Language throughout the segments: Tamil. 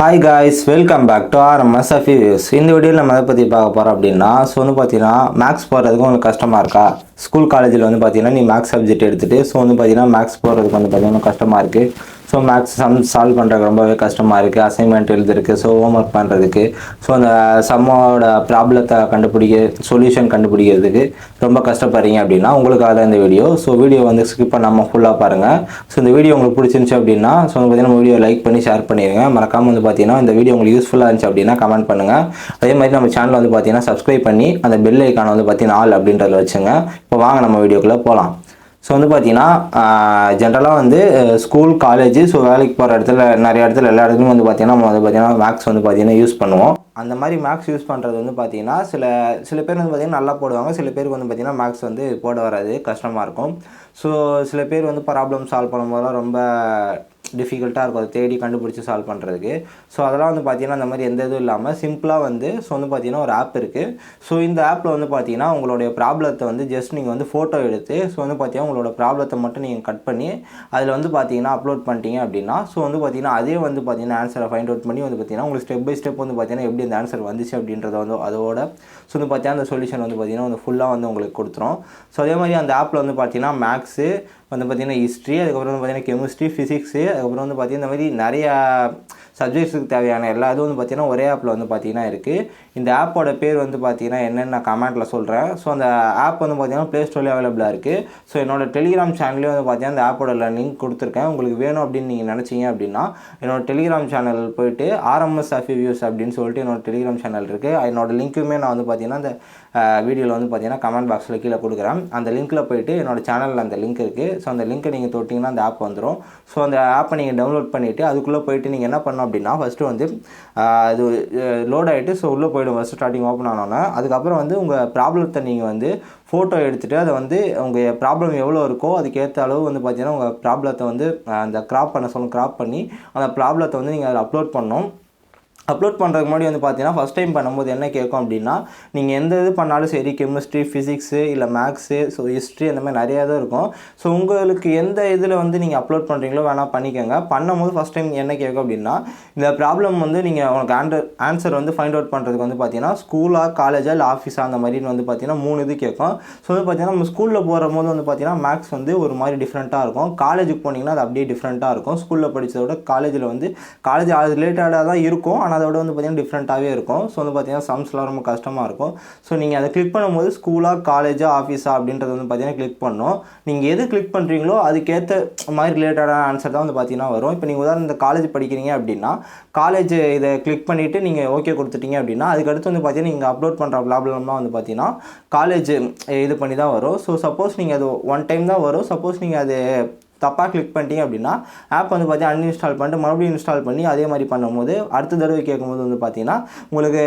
Hi guys welcome back to RMS of views இந்த வீடியோவில் நம்ம எதை பற்றி பார்க்க போகிறோம் அப்படின்னா ஸோ வந்து பார்த்தீங்கன்னா மேக்ஸ் போடுறதுக்கு உங்களுக்கு கஷ்டமாக இருக்கா? ஸ்கூல் காலேஜில் வந்து பார்த்தீங்கன்னா நீ மேக்ஸ் சப்ஜெக்ட் எடுத்துகிட்டு ஸோ வந்து பார்த்தீங்கன்னா மேக்ஸ் போடுறதுக்கு வந்து பார்த்தீங்கன்னா கஷ்டமாக இருக்குது ஸோ மேக்ஸ் சம் சால்வ் பண்ணுறதுக்கு ரொம்பவே கஷ்டமாக இருக்குது அசைன்மெண்ட் எழுதுறதுக்கு ஸோ ஹோம் ஒர்க் பண்ணுறதுக்கு ஸோ அந்த சம்மோட ப்ராப்ளத்தை கண்டுபிடிக்க சொல்யூஷன் கண்டுபிடிக்கிறதுக்கு ரொம்ப கஷ்டப்படுறீங்க அப்படின்னா உங்களுக்காக தான் இந்த வீடியோ ஸோ வீடியோ வந்து ஸ்கிப் பண்ணாமல் ஃபுல்லாக பாருங்கள் ஸோ இந்த வீடியோ உங்களுக்கு பிடிச்சிருந்துச்சு அப்படின்னா ஸோ பார்த்தீங்கன்னா வீடியோ லைக் பண்ணி ஷேர் பண்ணிடுங்க மறக்காமல் வந்து பார்த்தீங்கன்னா இந்த வீடியோ உங்களுக்கு யூஸ்ஃபுல்லாக இருந்துச்சு அப்படின்னா கமெண்ட் பண்ணுங்கள் அதே மாதிரி நம்ம சேனல் வந்து பார்த்தீங்கன்னா சப்ஸ்கிரைப் பண்ணி அந்த பெல் ஐக்கான வந்து பார்த்தீங்கன்னா ஆல் அப்படின்றத வச்சுங்க. இப்போ வாங்க நம்ம வீடியோக்குள்ளே போகலாம் ஸோ வந்து பார்த்தீங்கன்னா ஜென்ரலாக வந்து ஸ்கூல் காலேஜ் ஸோ வேலைக்கு போகிற இடத்துல நிறைய இடத்துல எல்லா இடத்துலையும் வந்து பார்த்தீங்கன்னா நம்ம வந்து பார்த்தீங்கன்னா மேக்ஸ் வந்து பார்த்தீங்கன்னா யூஸ் பண்ணுவோம். அந்த மாதிரி மேக்ஸ் யூஸ் பண்ணுறது வந்து பார்த்தீங்கன்னா சில சில பேர் வந்து பார்த்தீங்கன்னா நல்லா போடுவாங்க. சில பேருக்கு வந்து பார்த்தீங்கன்னா மேக்ஸ் வந்து போட வராது. கஷ்டமாக இருக்கும். ஸோ சில பேர் வந்து ப்ராப்ளம் சால்வ் பண்ணும்போதெல்லாம் ரொம்ப டிஃபிகல்ட்டாக இருக்கும் அதை தேடி கண்டுபிடிச்சி சால்வ் பண்ணுறதுக்கு ஸோ அதெல்லாம் வந்து பார்த்தீங்கன்னா அந்த மாதிரி எந்த இதுவும் இல்லாமல் சிம்பிளாக வந்து ஸோ வந்து பார்த்தீங்கன்னா ஒரு ஆப் இருக்குது ஸோ இந்த ஆப்பில் வந்து பார்த்தீங்கன்னா உங்களுடைய ப்ராப்ளத்தை வந்து ஜஸ்ட் நீங்கள் வந்து ஃபோட்டோ எடுத்து ஸோ வந்து பார்த்தீங்கன்னா உங்களோட ப்ராப்ளத்தை மட்டும் நீங்கள் கட் பண்ணி அதில் வந்து பார்த்தீங்கன்னா அப்லோட் பண்ணிட்டீங்க அப்படின்னா ஸோ வந்து பார்த்தீங்கன்னா அதே வந்து பார்த்தீங்கன்னா ஆன்சரை ஃபைண்ட் அவுட் பண்ணி வந்து பார்த்தீங்கன்னா உங்களுக்கு ஸ்டெப் பை ஸ்டெப் வந்து பார்த்தீங்கன்னா எப்படி அந்த ஆன்சர் வந்துச்சு அப்படின்றத வந்து அதோட ஸோ வந்து பார்த்தீங்கன்னா அந்த சொல்யூஷன் வந்து பார்த்தீங்கன்னா வந்து ஃபுல்லாக வந்து உங்களுக்கு கொடுத்துரும் ஸோ அதே மாதிரி அந்த ஆப்பில் வந்து பார்த்திங்கன்னா மேக்ஸு வந்து பார்த்திங்கன்னா ஹிஸ்ட்ரி அதுக்கப்புறம் வந்து பார்த்திங்கன்னா கெமிஸ்ட்ரி ஃபிசிக்ஸு அதுக்கப்புறம் வந்து பார்த்திங்கன்னா இந்த மாதிரி நிறையா சப்ஜெக்ட்ஸுக்கு தேவையான எல்லா இதுவும் வந்து பார்த்தீங்கன்னா ஒரே ஆப்பில் வந்து பார்த்தீங்கன்னா இருக்குது இந்த ஆப்போட பேர் வந்து பார்த்தீங்கன்னா என்னென்னு நான் கமெண்ட்டில் சொல்கிறேன் ஸோ அந்த ஆப் வந்து பார்த்தீங்கன்னா ப்ளே ஸ்டோர்லேயே அவைலபிளாக இருக்குது ஸோ என்னோட டெலிகிராம் சேனல்லேயே வந்து பார்த்தீங்கன்னா அந்த ஆப்போட லிங்க் கொடுத்துருக்கேன். உங்களுக்கு வேணும் அப்படின்னு நீங்கள் நினச்சிங்க அப்படின்னா என்னோட டெலிகிராம் சேனல் போயிட்டு ஆர்எம்எஸ் ஆஃப் வியூஸ் அப்படின்னு சொல்லிட்டு என்னோட டெலிகிராம் சேனல் இருக்குது என்னோடய லிங்க்குமே நான் வந்து பார்த்தீங்கன்னா அந்த வீடியோவில் வந்து பார்த்தீங்கன்னா கமெண்ட் பாக்ஸில் கீழே கொடுக்குறேன். அந்த லிங்க்கில் போயிட்டு என்னோட சேனலில் அந்த லிங்க் இருக்குது ஸோ அந்த லிங்க்கை நீங்கள் தொட்டிங்கன்னா அந்த ஆப் வந்துடும் ஸோ அந்த ஆப்பை நீங்கள் டவுன்லோட் பண்ணிவிட்டு அதுக்குள்ளே போயிட்டு நீங்கள் என்ன பண்ணணும் அப்படின்னா ஃபஸ்ட்டு வந்து அது லோட் ஆகிட்டு ஸோ உள்ளே போய்டும். ஃபஸ்ட்டு ஸ்டார்டிங் ஓப்பன் ஆனோன்னே அதுக்கப்புறம் வந்து உங்கள் ப்ராப்ளத்தை நீங்கள் வந்து ஃபோட்டோ எடுத்துகிட்டு அதை வந்து உங்கள் ப்ராப்ளம் எவ்வளோ இருக்கோ அதுக்கேற்ற அளவு வந்து பார்த்தீங்கன்னா உங்கள் ப்ராப்ளத்தை வந்து அந்த க்ராப் பண்ண சொல்லணும் க்ராப் பண்ணி அந்த ப்ராப்ளத்தை வந்து நீங்கள் அதில் அப்லோட் பண்ணணும். அப்லோட் பண்ணுறதுக்கு முன்னாடி வந்து பார்த்தீங்கன்னா ஃபஸ்ட் டைம் பண்ணும்போது என்ன கேட்கும் அப்படின்னா நீங்கள் எந்த இது பண்ணாலும் சரி கெமிஸ்ட்ரி ஃபிசிக்ஸு இல்லை மேக்ஸு ஸோ ஹிஸ்ட்ரி அந்த மாதிரி நிறையா தான் இருக்கும். ஸோ உங்களுக்கு எந்த இதில் வந்து நீங்கள் அப்லோட் பண்ணுறீங்களோ வேணால் பண்ணிக்கோங்க. பண்ணும்போது ஃபஸ்ட் டைம் என்ன கேட்கும் அப்படின்னா இந்த ப்ராப்ளம் வந்து நீங்கள் உங்களுக்கு ஆண்டர் ஆன்சர் வந்து ஃபைண்ட் அவுட் பண்ணுறதுக்கு வந்து பார்த்தீங்கன்னா ஸ்கூலாக காலேஜா இல்லை ஆஃபீஸா அந்த மாதிரின்னு வந்து பார்த்தீங்கன்னா மூணு இது கேட்கும். ஸோ வந்து பார்த்தீங்கன்னா நம்ம ஸ்கூலில் போகிற போது வந்து பார்த்தீங்கன்னா மேக்ஸ் வந்து ஒரு மாதிரி டிஃப்ரெண்ட்டாக இருக்கும். காலேஜுக்கு போனீங்கன்னா அது அப்படியே டிஃப்ரெண்ட்டாக இருக்கும். ஸ்கூலில் படித்ததோட காலேஜில் வந்து காலேஜ் அது ரிலேட்டடாக தான் இருக்கும். ஆனால் அதோட வந்து பார்த்தீங்கன்னா டிஃப்ரெண்ட்டாகவே இருக்கும். ஸோ வந்து பார்த்திங்கன்னா சம்ஸ்லாம் ரொம்ப கஷ்டமாக இருக்கும். ஸோ நீங்கள் அதை கிளிக் பண்ணும்போது ஸ்கூலாக காலேஜா ஆஃபீஸாக அப்படின்றது வந்து பார்த்தீங்கன்னா கிளிக் பண்ணணும் நீங்கள் எது கிளிக் பண்ணுறீங்களோ அதுக்கேற்ற மாதிரி ரிலேட்டடான ஆன்சர் தான் வந்து பார்த்தீங்கன்னா வரும். இப்போ நீங்கள் உதாரணம் இந்த காலேஜ் படிக்கிறீங்க அப்படின்னா காலேஜ் இதை கிளிக் பண்ணிவிட்டு நீங்கள் ஓகே கொடுத்துட்டீங்க அப்படின்னா அதுக்கடுத்து வந்து பார்த்தீங்கன்னா நீங்கள் அப்லோட் பண்ணுற ப்ராப்ளம்லாம் வந்து பார்த்திங்கன்னா காலேஜ் இது பண்ணி தான் வரும். ஸோ சப்போஸ் நீங்கள் அது ஒன் டைம் தான் வரும். சப்போஸ் நீங்கள் அது தப்பாக கிளிக் பண்ணிட்டீங்க அப்படின்னா ஆப் வந்து பார்த்தீங்கன்னா அன்இன்ஸ்டால் பண்ணிட்டு மறுபடியும் இன்ஸ்டால் பண்ணி அதே மாதிரி பண்ணும்போது அடுத்த தடவை கேட்கும்போது வந்து பார்த்தீங்கன்னா உங்களுக்கு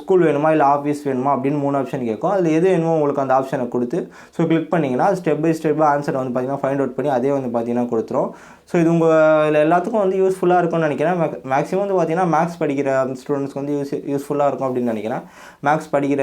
ஸ்கூல் வேணுமா இல்லை ஆஃபீஸ் வேணுமா அப்படின்னு மூணு ஆப்ஷன் கேட்கும். அதில் எது வேணுமோ உங்களுக்கு அந்த ஆப்ஷனை கொடுத்து ஸோ கிளிக் பண்ணிங்கன்னா ஸ்டெப் பை ஸ்டெப்பாக ஆன்சர் வந்து பார்த்தீங்கன்னா ஃபைண்ட் அவுட் பண்ணி அதே வந்து பார்த்தீங்கன்னா கொடுத்துரும். ஸோ இது உங்கள் எல்லாத்துக்கும் வந்து யூஸ்ஃபுல்லாக இருக்கும்னு நினைக்கிறேன். மேக்ஸிமம் வந்து பார்த்தீங்கன்னா மேக்ஸ் படிக்கிற ஸ்டூடெண்ட்ஸ்க்கு வந்து யூஸ் யூஸ்ஃபுல்லாக இருக்கும் அப்படின்னு நினைக்கிறேன். மேக்ஸ் படிக்கிற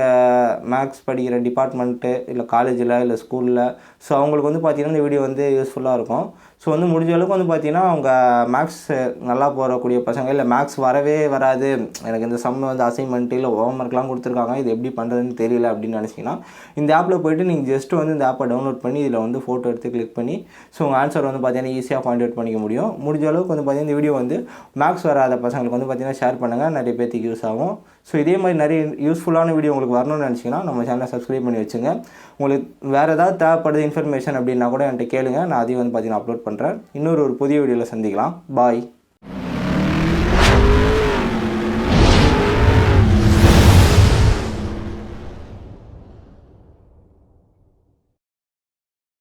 மேக்ஸ் படிக்கிற டிபார்ட்மெண்ட்டு இல்லை காலேஜில் இல்லை ஸ்கூலில் ஸோ அவங்களுக்கு வந்து பார்த்தீங்கன்னா இந்த வீடியோ வந்து யூஸ்ஃபுல்லாக இருக்கும். Laurent, ஸோ வந்து முடிஞ்ச அளவுக்கு வந்து பார்த்தீங்கன்னா அவங்க மேக்ஸ் நல்லா போகக்கூடிய பசங்க இல்லை மேக்ஸ் வரவே வராது. எனக்கு இந்த சம் வந்து அசைன்மெண்ட் இல்லை ஹோம் ஒர்க்லாம் கொடுத்துருக்காங்க. இது எப்படி பண்ணுறதுன்னு தெரியல அப்படின்னு நினச்சிங்கன்னா இந்த ஆப்பில் போய்ட்டு நீங்கள் ஜஸ்ட் வந்து இந்த ஆப்பை டவுன்லோட் பண்ணி இதில் வந்து ஃபோட்டோ எடுத்து கிளிக் பண்ணி ஸோ உங்கள் ஆன்சர் வந்து பார்த்தீங்கன்னா ஈஸியாக ஃபைண்ட் அவுட் பண்ணிக்க முடியும். முடிஞ்ச அளவுக்கு வந்து பார்த்தீங்கன்னா இந்த வீடியோ வந்து மேக்ஸ் வராத பசங்களுக்கு வந்து பார்த்தீங்கன்னா ஷேர் பண்ணுங்கள் நிறைய பேர்த்துக்கு யூஸ் ஆகும். ஸோ இதே மாதிரி நிறைய யூஸ்ஃபுல்லான வீடியோ உங்களுக்கு வரணும்னு நினச்சிங்கன்னா நம்ம சேனலை சப்ஸ்கிரைப் பண்ணி வச்சுங்க. உங்களுக்கு வேறு ஏதாவது தேவைப்படுது இன்ஃபர்மேஷன் அப்படின்னா கூட என்கிட்ட கேளுங்க. நான் அதையும் வந்து பார்த்தீங்கன்னா அப்லோட் பண்ணுறேன் இன்னொரு ஒரு புதிய வீடியோவில் சந்திக்கலாம். பாய்.